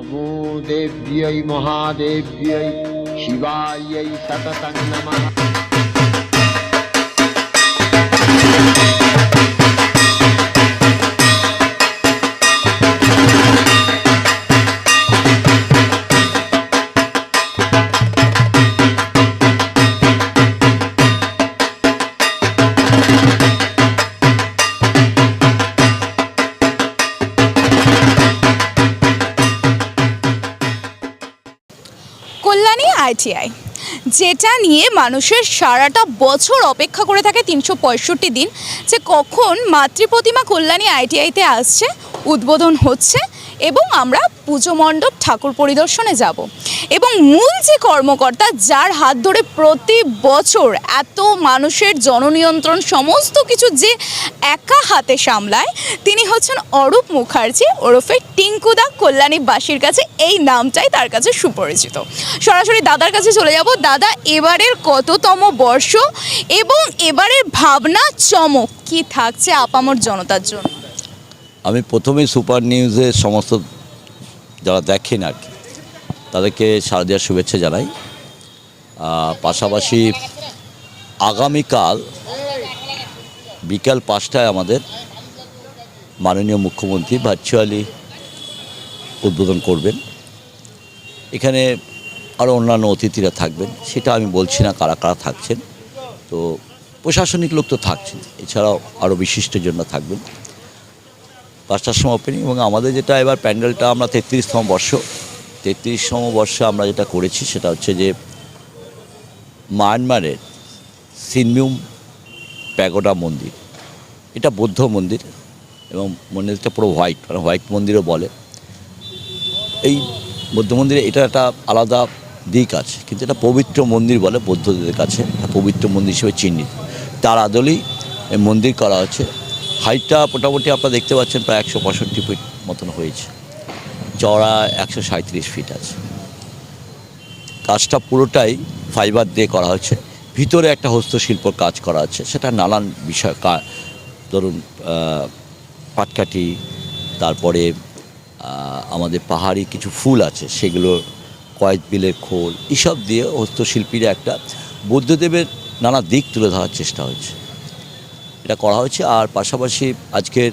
नमो देव्यै महादेव्यै शिवायै सततं नमः। আইটিআই যেটা নিয়ে মানুষের সারাটা বছর অপেক্ষা করে থাকে তিনশো পঁয়ষট্টি দিন, যে কখন মাতৃপ্রতিমা কল্যাণী আইটিআইতে আসছে, উদ্বোধন হচ্ছে, এবং আমরা পুজো মণ্ডপ ঠাকুর পরিদর্শনে যাব। এবং মূল যে কর্মকর্তা, যার হাত ধরে প্রতি বছর এত মানুষের জননিয়ন্ত্রণ, সমস্ত কিছু যে একা হাতে সামলায়, তিনি হচ্ছেন অরূপ মুখার্জি ওরফে টিঙ্কুদা কল্যাণীবাসীর কাছে এই নামটাই তার কাছে সুপরিচিত। সরাসরি দাদার কাছে চলে যাব। দাদা, এবারের কততম বর্ষ এবং এবারের ভাবনা, চমক কি থাকছে আপামর জনতার জন্য? আমি প্রথমে সুপার নিউজের সমস্ত যারা দেখেন আর কি, তাদেরকে শারদীয়ার শুভেচ্ছা জানাই। পাশাপাশি আগামীকাল বিকাল পাঁচটায় আমাদের মাননীয় মুখ্যমন্ত্রী ভার্চুয়ালি উদ্বোধন করবেন। এখানে আরও অন্যান্য অতিথিরা থাকবেন, সেটা আমি বলছি না কারা কারা থাকছেন। তো প্রশাসনিক লোক তো থাকছেন, এছাড়াও আরও বিশিষ্টজনরা থাকবেন। পাঁচটার সময় ওপেনিং এবং আমাদের যেটা এবার প্যান্ডেলটা আমরা তেত্রিশতম বর্ষ, তেত্রিশতম বর্ষে আমরা যেটা করেছি সেটা হচ্ছে যে মায়ানমারের সিনমিউম প্যাগোডা মন্দির। এটা বৌদ্ধ মন্দির এবং মন্দিরটা পুরো হোয়াইট মানে হোয়াইট মন্দিরও বলে। এই বৌদ্ধ মন্দিরে এটা একটা আলাদা দিক আছে, কিন্তু এটা পবিত্র মন্দির বলে বৌদ্ধদের কাছে পবিত্র মন্দির হিসেবে চিহ্নিত। তার আদলেই মন্দির করা হচ্ছে। হাইটটা মোটামুটি আপনারা দেখতে পাচ্ছেন প্রায় একশো পঁয়ষট্টি ফিট মতন হয়েছে। চড়া একশো সাঁত্রিশ ফিট আছে। কাজটা পুরোটাই ফাইবার দিয়ে করা হচ্ছে ভিতরে একটা হস্তশিল্প কাজ করা আছে। সেটা নানান বিষয় ধরুন পাটকাঠি, তারপরে আমাদের পাহাড়ি কিছু ফুল আছে, সেগুলো, কয়েক বিলের খোল, এসব দিয়ে হস্তশিল্পীরা একটা বুদ্ধদেবের নানা দিক তুলে ধরার চেষ্টা হয়েছে। এটা করা হয়েছে। আর পাশাপাশি আজকের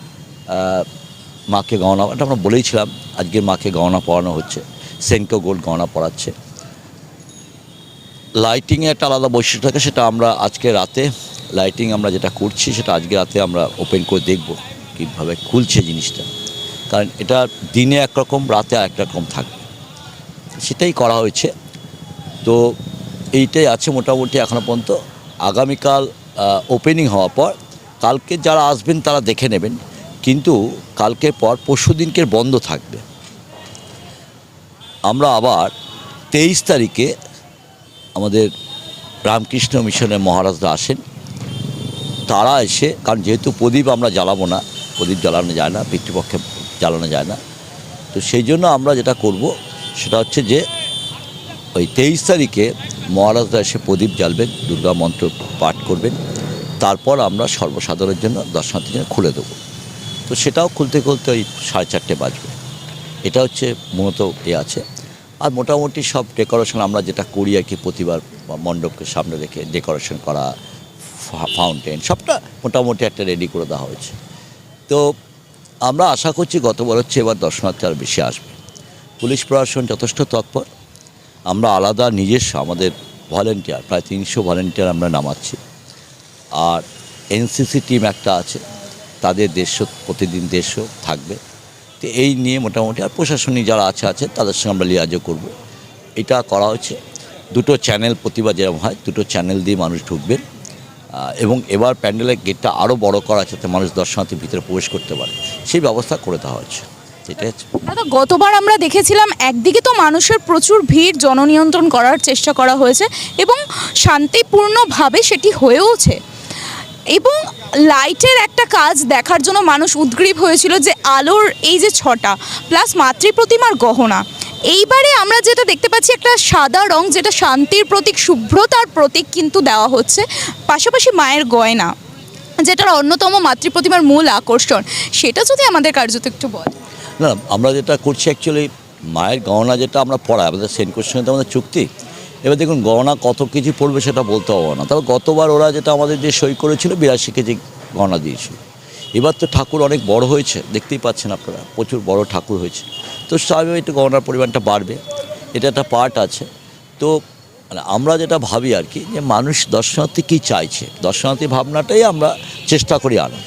মাকে গহনা, এটা আমরা বলেইছিলাম আজকের মাকে গহনা পরানো হচ্ছে। সেনকো গোল্ড গহনা পরাচ্ছে। লাইটিংয়ে একটা আলাদা বৈশিষ্ট্য থাকে, সেটা আমরা আজকে রাতে লাইটিং আমরা যেটা করছি, সেটা আজকে রাতে আমরা ওপেন করে দেখব কীভাবে খুলছে জিনিসটা। কারণ এটা দিনে একরকম, রাতে এক রকম থাকবে। সেটাই করা হয়েছে। তো এইটাই আছে মোটামুটি এখনও পর্যন্ত। আগামীকাল ওপেনিং হওয়ার পর কালকে যারা আসবেন তারা দেখে নেবেন, কিন্তু কালকের পর পরশু দিনকে বন্ধ থাকবে। আমরা আবার তেইশ তারিখে আমাদের রামকৃষ্ণ মিশনের মহারাজরা আসেন। তারা এসে, কারণ যেহেতু প্রদীপ আমরা জ্বালাবো না, প্রদীপ জ্বালানো যায় না, পিতৃপক্ষে জ্বালানো যায় না। তো সেই জন্য আমরা যেটা করব, সেটা হচ্ছে যে, ওই তেইশ তারিখে মহারাজরা এসে প্রদীপ জ্বালবেন, দুর্গা মন্ত্র পাঠ করবেন। তারপর আমরা সর্বসাধারণের জন্য দর্শনার্থীর জন্য খুলে দেবো। তো সেটাও খুলতে খুলতে ওই সাড়ে চারটে বাজবে। এটা হচ্ছে মূলত এ আছে। আর মোটামুটি সব ডেকোরেশন আমরা যেটা করি আর কি প্রতিবার মণ্ডপকে সামনে রেখে ডেকোরেশন করা ফাউন্টেন সবটা মোটামুটি একটা রেডি করে দেওয়া হয়েছে। তো আমরা আশা করছি গতবার হচ্ছে এবার দর্শনার্থী আরও বেশি আসবে। পুলিশ প্রশাসন যথেষ্ট তৎপর। আমরা আলাদা নিজস্ব আমাদের ভলেন্টিয়ার, প্রায় তিনশো ভলেন্টিয়ার আমরা নামাচ্ছি। আর এনসিসি টিম একটা আছে, তাদের দেড়শো প্রতিদিন দেড়শো থাকবে। তো এই নিয়ে মোটামুটি আর প্রশাসনিক যারা আছে আছে, তাদের সঙ্গে আমরা লিয়াজও করব। এটা করা হচ্ছে দুটো চ্যানেল প্রতিবার যেরকম হয়, দুটো চ্যানেল দিয়ে মানুষ ঢুকবেন। এবং এবার প্যান্ডেলের গেটটা আরও বড় করা আছে, যাতে মানুষ দর্শনার্থী ভিতরে প্রবেশ করতে পারে। সেই ব্যবস্থা করে দেওয়া হচ্ছে। গতবার আমরা দেখেছিলাম, একদিকে তো মানুষের প্রচুর ভিড়, জননিয়ন্ত্রণ করার চেষ্টা করা হয়েছে এবং শান্তিপূর্ণভাবে সেটি হয়েওছে। এবং লাইটের একটা কাজ দেখার জন্য মানুষ উদ্গ্রীব হয়েছিল যে আলোর এই যে ছটা প্লাস মাতৃপ্রতিমার গহনা। এইবারে আমরা যেটা দেখতে পাচ্ছি একটা সাদা রং, যেটা শান্তির প্রতীক, শুভ্রতার প্রতীক কিন্তু দেওয়া হচ্ছে, পাশাপাশি মায়ের গয়না, যেটার অন্যতম মাতৃপ্রতিমার মূল আকর্ষণ। সেটা যদি আমাদের কার্যত একটু বল। না, আমরা যেটা করছি অ্যাকচুয়ালি মায়ের গহনা যেটা আমরা পড়াই, আমাদের সেন্ট তো আমাদের চুক্তি। এবার দেখুন, গহনা কত কেজি পড়বে সেটা বলতে হবে না। তবে গতবার ওরা যেটা আমাদের যে সই করেছিল, বিরাশি কেজি গহনা দিয়েছিল। এবার তো ঠাকুর অনেক বড় হয়েছে, দেখতেই পাচ্ছেন আপনারা, প্রচুর বড় ঠাকুর হয়েছে। তো স্বাভাবিক একটু গহনার পরিমাণটা বাড়বে, এটা একটা পার্ট আছে। তো মানে আমরা যেটা ভাবি আর কি, যে মানুষ দর্শনার্থী কী চাইছে? দর্শনার্থী ভাবনাটাই আমরা চেষ্টা করি আনা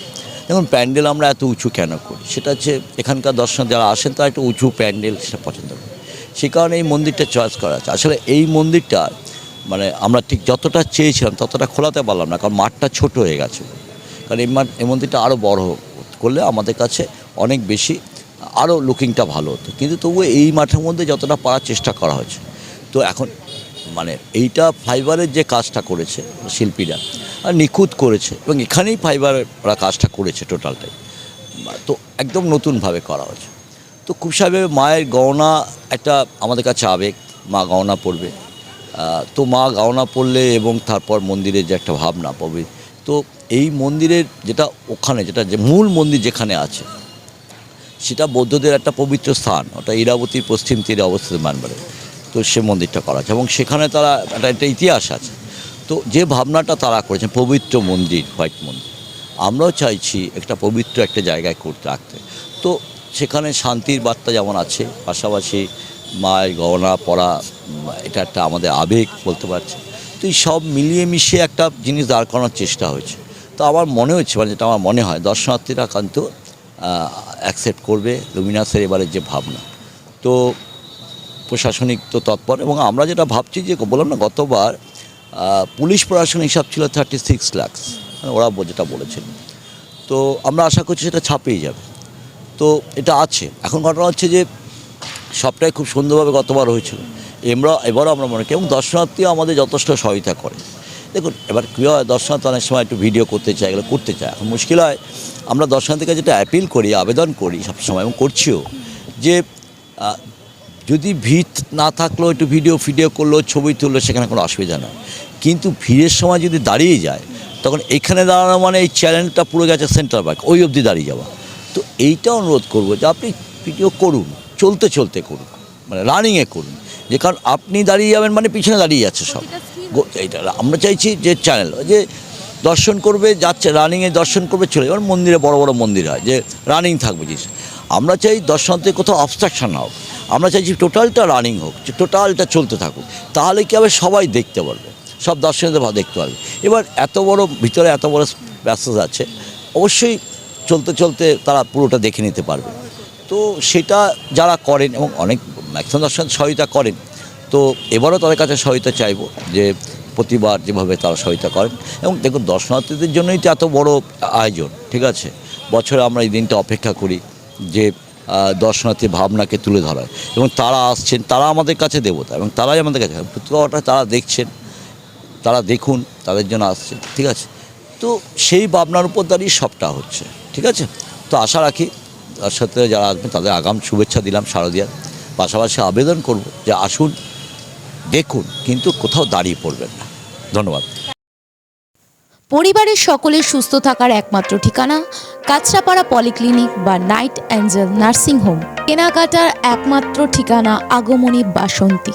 দেখুন, প্যান্ডেল আমরা এত উঁচু কেন করি? সেটা হচ্ছে এখানকার দর্শন যারা আসেন, তারা একটু উঁচু প্যান্ডেল সেটা পছন্দ করে সেই কারণে এই মন্দিরটা চয়েস করা আছে। আসলে এই মন্দিরটা মানে আমরা ঠিক যতটা চেয়েছিলাম ততটা খোলাতে পারলাম না, কারণ মাঠটা ছোট হয়ে গেছে। কারণ এই মাঠ এই মন্দিরটা আরও বড় করলে আমাদের কাছে অনেক বেশি আরও লুকিংটা ভালো হতো। কিন্তু তবুও এই মাঠের মধ্যে যতটা পারার চেষ্টা করা হয়েছে, তো এখন মানে এইটা ফাইবারের যে কাজটা করেছে শিল্পীরা নিখুঁত করেছে, এবং এখানেই ফাইবারের কাজটা করেছে টোটালটাই তো একদম নতুনভাবে করা হয়েছে। তো খুব স্বাভাবিক মায়ের গহনা একটা আমাদের কাছে আবেগ, মা গহনা পড়বে তো মা গহনা পড়লে এবং তারপর মন্দিরের যে একটা ভাবনা পাবে তো এই মন্দিরের যেটা ওখানে যেটা যে মূল মন্দির যেখানে আছে, সেটা বৌদ্ধদের একটা পবিত্র স্থান, ওটা ইরাবতীর পশ্চিম তীরে অবস্থিত মানবারে তো সে মন্দিরটা করা আছে এবং সেখানে তারা একটা একটা ইতিহাস আছে। তো যে ভাবনাটা তারা করেছেন, পবিত্র মন্দির, হোয়াইট মন্দির, আমরাও চাইছি একটা পবিত্র একটা জায়গায় করতে রাখতে। তো সেখানে শান্তির বার্তা যেমন আছে পাশাপাশি মায়ের গহনা উম, এটা একটা আমাদের আবেগ বলতে পারছি। তো এই সব মিলিয়ে মিশিয়ে একটা জিনিস দাঁড় করানোর চেষ্টা হয়েছে। তো আমার মনে হচ্ছে মানে যেটা আমার মনে হয় দর্শনার্থীরা কিন্তু অ্যাকসেপ্ট করবে লুমিনাসের এবারের যে ভাবনা। তো প্রশাসনিক তো তৎপর এবং আমরা যেটা ভাবছি যে বললাম না গতবার পুলিশ প্রশাসন হিসাব ছিল থার্টি সিক্স লাক্স ওরা যেটা বলেছিল তো আমরা আশা করছি সেটা ছাপিয়ে যাবে। তো এটা আছে। এখন ঘটনা হচ্ছে যে সবটাই খুব সুন্দরভাবে গতবার হয়েছিল। আমরা এবারও আমরা মনে করি, এবং দর্শনার্থী আমাদের যথেষ্ট সহায়তা করে। দেখুন, এবার কী হয়, দর্শনার্থী অনেক সময় একটু ভিডিও করতে চায়, এগুলো করতে চায়। এখন মুশকিল হয়, আমরা দর্শনার্থীকে যেটা অ্যাপিল করি, আবেদন করি সবসময় এবং করছিও, যে যদি ভিড় না থাকলেও একটু ভিডিও ফিডিও করল, ছবি তুললো, সেখানে কোনো অসুবিধা নেই কিন্তু ভিড়ের সময় যদি দাঁড়িয়ে যায়, তখন এখানে দাঁড়ানো মানে এই চ্যানেলটা পুরো গেছে সেন্টার পার্ক ওই অবধি দাঁড়িয়ে যাওয়া। তো এইটা অনুরোধ করব যে আপনি ভিডিও করুন চলতে চলতে করুন মানে রানিংয়ে করুন। যে কারণ আপনি দাঁড়িয়ে যাবেন মানে পিছনে দাঁড়িয়ে যাচ্ছে সব। এইটা আমরা চাইছি যে চ্যানেল যে দর্শন করবে যাচ্ছে রানিংয়ে দর্শন করবে চলে এবার মন্দিরে বড় বড় মন্দির হয় যে রানিং থাকবে জিনিস। আমরা চাই দর্শনার্থী কোথাও অবস্ট্রাকশন না হোক। আমরা চাইছি টোটালটা রানিং হোক যে টোটালটা চলতে থাকুক। তাহলে কি হবে? সবাই দেখতে পারবে। সব দর্শনার্থী দেখতে পারবে। এবার এত বড় ভিতরে এত বড় ব্যস্ততা আছে। অবশ্যই চলতে চলতে তারা পুরোটা দেখে নিতে পারবে। তো সেটা যারা করেন এবং অনেক ম্যাক্সিমাম দর্শন সহায়তা করেন, তো এবারও তাদের কাছে সহায়তা চাইব যে প্রতিবার যেভাবে তারা সহায়তা করেন। এবং দেখুন, দর্শনার্থীদের জন্যই তো এত বড় আয়োজন, ঠিক আছে? বছরে আমরা এই দিনটা অপেক্ষা করি যে দর্শনার্থী ভাবনাকে তুলে ধরার। এবং তারা আসছেন, তারা আমাদের কাছে দেবতা এবং তারাই আমাদের কাছে প্রতিটা তারা দেখছেন, তারা দেখুন, তাদের জন্য আসছে ঠিক আছে? তো সেই ভাবনার উপর দাঁড়িয়ে সবটা হচ্ছে। ঠিক আছে? তো আশা রাখি তার সাথে যারা আসবেন, তাদের আগাম শুভেচ্ছা দিলাম শারদিয়ার। পাশাপাশি আবেদন করব যে আসুন, দেখুন, কিন্তু কোথাও দাঁড়িয়ে পড়বেন না। ধন্যবাদ। পরিবারের সকলের সুস্থ থাকার একমাত্র ঠিকানা কাছড়াপাড়া পলিক্লিনিক বা নাইট অ্যাঞ্জেল নার্সিং হোম। কেনাকাটার একমাত্র ঠিকানা আগমনী বাসন্তী।